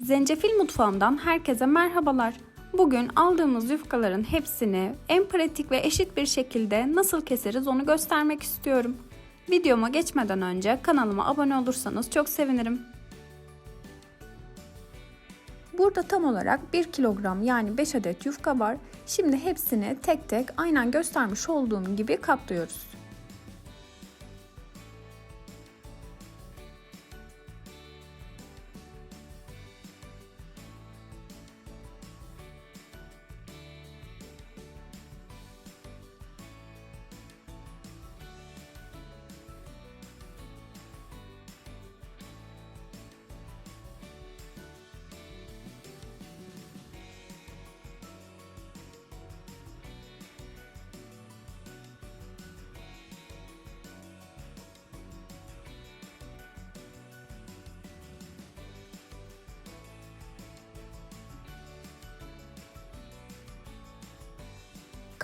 Zencefil mutfağımdan herkese merhabalar. Bugün aldığımız yufkaların hepsini en pratik ve eşit bir şekilde nasıl keseriz onu göstermek istiyorum. Videoma geçmeden önce kanalıma abone olursanız çok sevinirim. Burada tam olarak 1 kilogram yani 5 adet yufka var. Şimdi hepsini tek tek aynen göstermiş olduğum gibi katlıyoruz.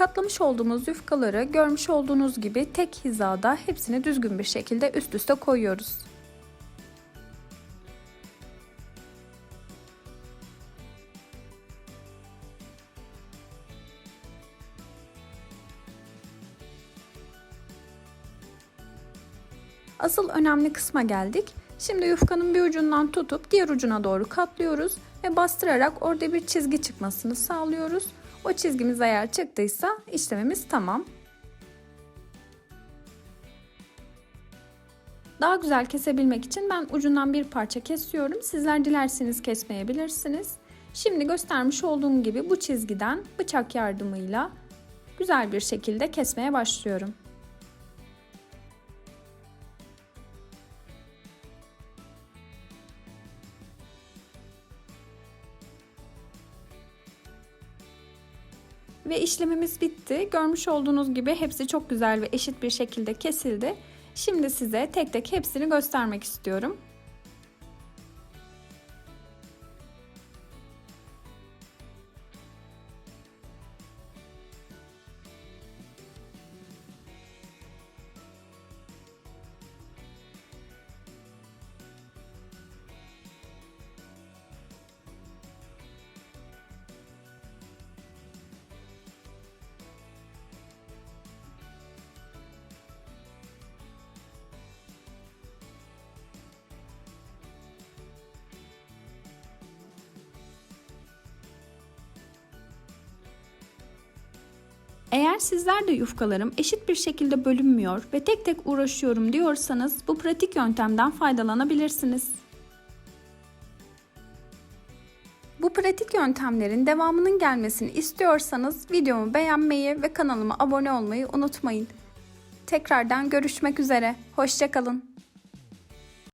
Katlamış olduğumuz yufkaları görmüş olduğunuz gibi tek hizada hepsini düzgün bir şekilde üst üste koyuyoruz. Asıl önemli kısma geldik. Şimdi yufkanın bir ucundan tutup diğer ucuna doğru katlıyoruz ve bastırarak orada bir çizgi çıkmasını sağlıyoruz. O çizgimiz eğer çıktıysa işlemimiz tamam. Daha güzel kesebilmek için ben ucundan bir parça kesiyorum. Sizler dilerseniz kesmeyebilirsiniz. Şimdi göstermiş olduğum gibi bu çizgiden bıçak yardımıyla güzel bir şekilde kesmeye başlıyorum. Ve işlemimiz bitti. Görmüş olduğunuz gibi hepsi çok güzel ve eşit bir şekilde kesildi. Şimdi size tek tek hepsini göstermek istiyorum. Eğer sizler de yufkalarım eşit bir şekilde bölünmüyor ve tek tek uğraşıyorum diyorsanız bu pratik yöntemden faydalanabilirsiniz. Bu pratik yöntemlerin devamının gelmesini istiyorsanız videomu beğenmeyi ve kanalıma abone olmayı unutmayın. Tekrardan görüşmek üzere. Hoşçakalın.